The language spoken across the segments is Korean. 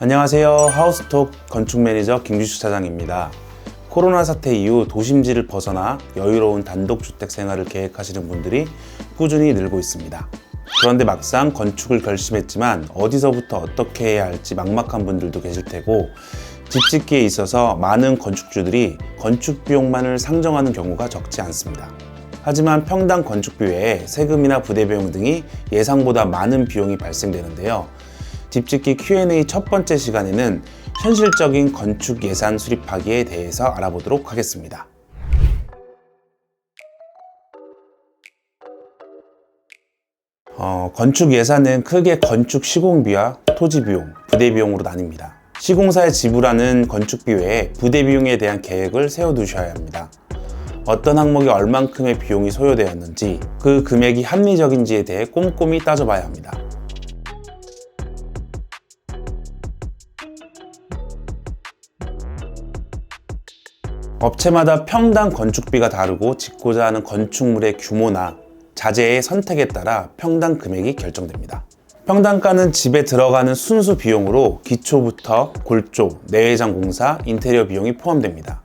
안녕하세요. 하우스톡 건축 매니저 김규수 차장입니다. 코로나 사태 이후 도심지를 벗어나 여유로운 단독주택 생활을 계획하시는 분들이 꾸준히 늘고 있습니다. 그런데 막상 건축을 결심했지만 어디서부터 어떻게 해야 할지 막막한 분들도 계실 테고 집 짓기에 있어서 많은 건축주들이 건축 비용만을 상정하는 경우가 적지 않습니다. 하지만 평당 건축비 외에 세금이나 부대 비용 등이 예상보다 많은 비용이 발생되는데요. 집짓기 Q&A 첫 번째 시간에는 현실적인 건축 예산 수립하기에 대해서 알아보도록 하겠습니다. 어, 건축 예산은 크게 건축 시공비와 토지 비용, 부대 비용으로 나뉩니다. 시공사에 지불하는 건축비 외에 부대 비용에 대한 계획을 세워두셔야 합니다. 어떤 항목에 얼만큼의 비용이 소요되었는지 그 금액이 합리적인지에 대해 꼼꼼히 따져봐야 합니다. 업체마다 평당 건축비가 다르고 짓고자 하는 건축물의 규모나 자재의 선택에 따라 평당 금액이 결정됩니다. 평당가는 집에 들어가는 순수 비용으로 기초부터 골조, 내외장 공사, 인테리어 비용이 포함됩니다.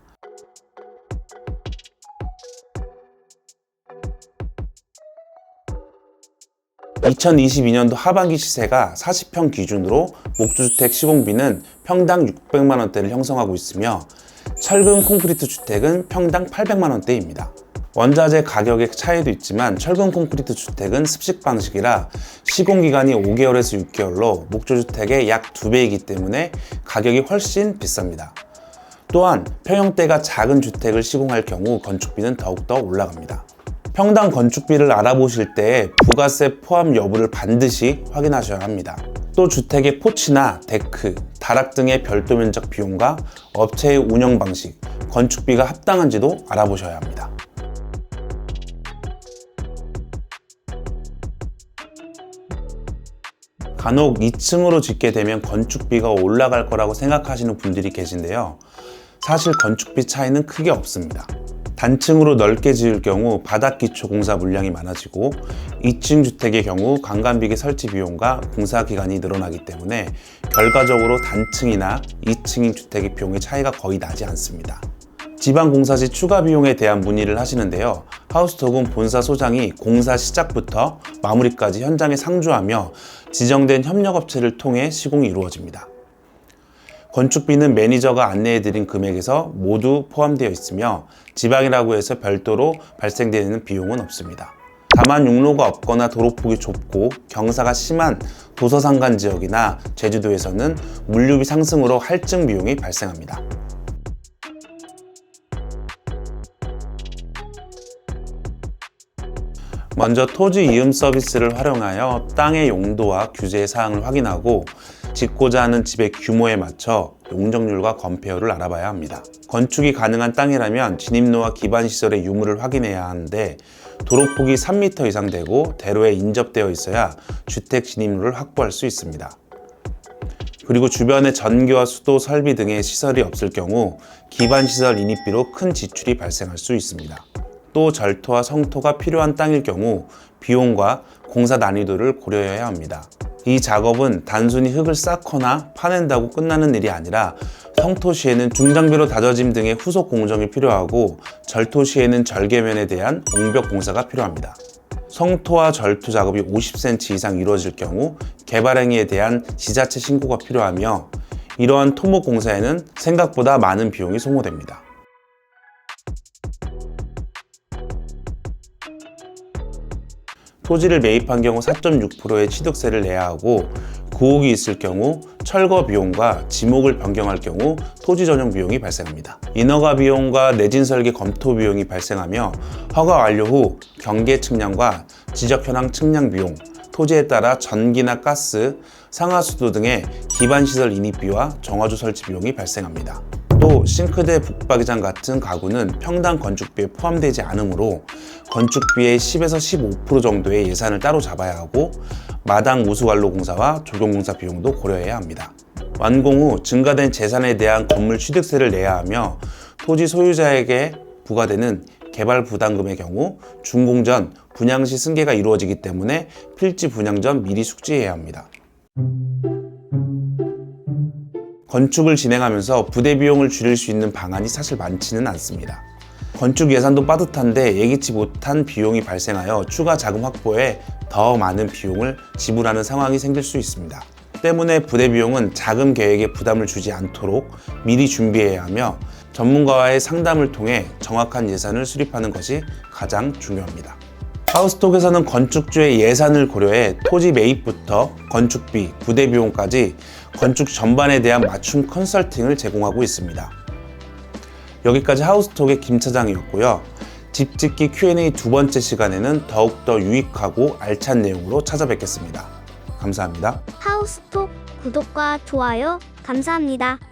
(2022년도) 하반기 시세가 (40평) 기준으로 목주주택 시공비는 평당 (600만 원대를) 형성하고 있으며 철근 콘크리트 주택은 평당 800만 원대입니다. 원자재 가격의 차이도 있지만 철근 콘크리트 주택은 습식 방식이라 시공 기간이 5개월에서 6개월로 목조 주택의 약 2배이기 때문에 가격이 훨씬 비쌉니다. 또한 평형대가 작은 주택을 시공할 경우 건축비는 더욱더 올라갑니다. 평당 건축비를 알아보실 때 부가세 포함 여부를 반드시 확인하셔야 합니다. 또 주택의 포치나 데크, 다락 등의 별도 면적 비용과 업체의 운영 방식, 건축비가 합당한지도 알아보셔야 합니다. 간혹 2층으로 짓게 되면 건축비가 올라갈 거라고 생각하시는 분들이 계신데요. 사실 건축비 차이는 크게 없습니다. 단층으로 넓게 지을 경우 바닥 기초 공사 물량이 많아지고 2층 주택의 경우 강간비계 설치 비용과 공사 기간이 늘어나기 때문에 결과적으로 단층이나 2층인 주택의 비용의 차이가 거의 나지 않습니다. 지방 공사 시 추가 비용에 대한 문의를 하시는데요. 하우스톡은 본사 소장이 공사 시작부터 마무리까지 현장에 상주하며 지정된 협력업체를 통해 시공이 이루어집니다. 건축비는 매니저가 안내해드린 금액에서 모두 포함되어 있으며 지방이라고 해서 별도로 발생되는 비용은 없습니다. 다만 육로가 없거나 도로폭이 좁고 경사가 심한 도서상간 지역이나 제주도에서는 물류비 상승으로 할증 비용이 발생합니다. 먼저 토지 이음 서비스를 활용하여 땅의 용도와 규제 사항을 확인하고 짓고자 하는 집의 규모에 맞춰 용적률과 건폐율을 알아봐야 합니다. 건축이 가능한 땅이라면 진입로와 기반 시설의 유무를 확인해야 하는데 도로폭이 3m 이상 되고 대로에 인접되어 있어야 주택 진입로를 확보할 수 있습니다. 그리고 주변에 전기와 수도, 설비 등의 시설이 없을 경우 기반 시설 인입비로 큰 지출이 발생할 수 있습니다. 또 절토와 성토가 필요한 땅일 경우 비용과 공사 난이도를 고려해야 합니다. 이 작업은 단순히 흙을 쌓거나 파낸다고 끝나는 일이 아니라 성토 시에는 중장비로 다져짐 등의 후속 공정이 필요하고 절토 시에는 절개면에 대한 옹벽 공사가 필요합니다. 성토와 절토 작업이 50cm 이상 이루어질 경우 개발행위에 대한 지자체 신고가 필요하며 이러한 토목 공사에는 생각보다 많은 비용이 소모됩니다. 토지를 매입한 경우 4.6%의 취득세를 내야 하고 구옥이 있을 경우 철거 비용과 지목을 변경할 경우 토지 전용 비용이 발생합니다. 인허가 비용과 내진 설계 검토 비용이 발생하며 허가 완료 후 경계 측량과 지적 현황 측량 비용, 토지에 따라 전기나 가스, 상하수도 등의 기반 시설 인입비와 정화조 설치 비용이 발생합니다. 또 싱크대 북박이장 같은 가구는 평당 건축비에 포함되지 않으므로 건축비의 10에서 15% 정도의 예산을 따로 잡아야 하고 마당 우수관로 공사와 조경공사 비용도 고려해야 합니다. 완공 후 증가된 재산에 대한 건물 취득세를 내야 하며 토지 소유자에게 부과되는 개발 부담금의 경우 준공 전 분양 시 승계가 이루어지기 때문에 필지 분양 전 미리 숙지해야 합니다. 건축을 진행하면서 부대 비용을 줄일 수 있는 방안이 사실 많지는 않습니다. 건축 예산도 빠듯한데 예기치 못한 비용이 발생하여 추가 자금 확보에 더 많은 비용을 지불하는 상황이 생길 수 있습니다. 때문에 부대 비용은 자금 계획에 부담을 주지 않도록 미리 준비해야 하며 전문가와의 상담을 통해 정확한 예산을 수립하는 것이 가장 중요합니다. 하우스톡에서는 건축주의 예산을 고려해 토지 매입부터 건축비, 부대 비용까지 건축 전반에 대한 맞춤 컨설팅을 제공하고 있습니다. 여기까지 하우스톡의 김 차장이었고요. 집 짓기 Q&A 두 번째 시간에는 더욱더 유익하고 알찬 내용으로 찾아뵙겠습니다. 감사합니다. 하우스톡 구독과 좋아요 감사합니다.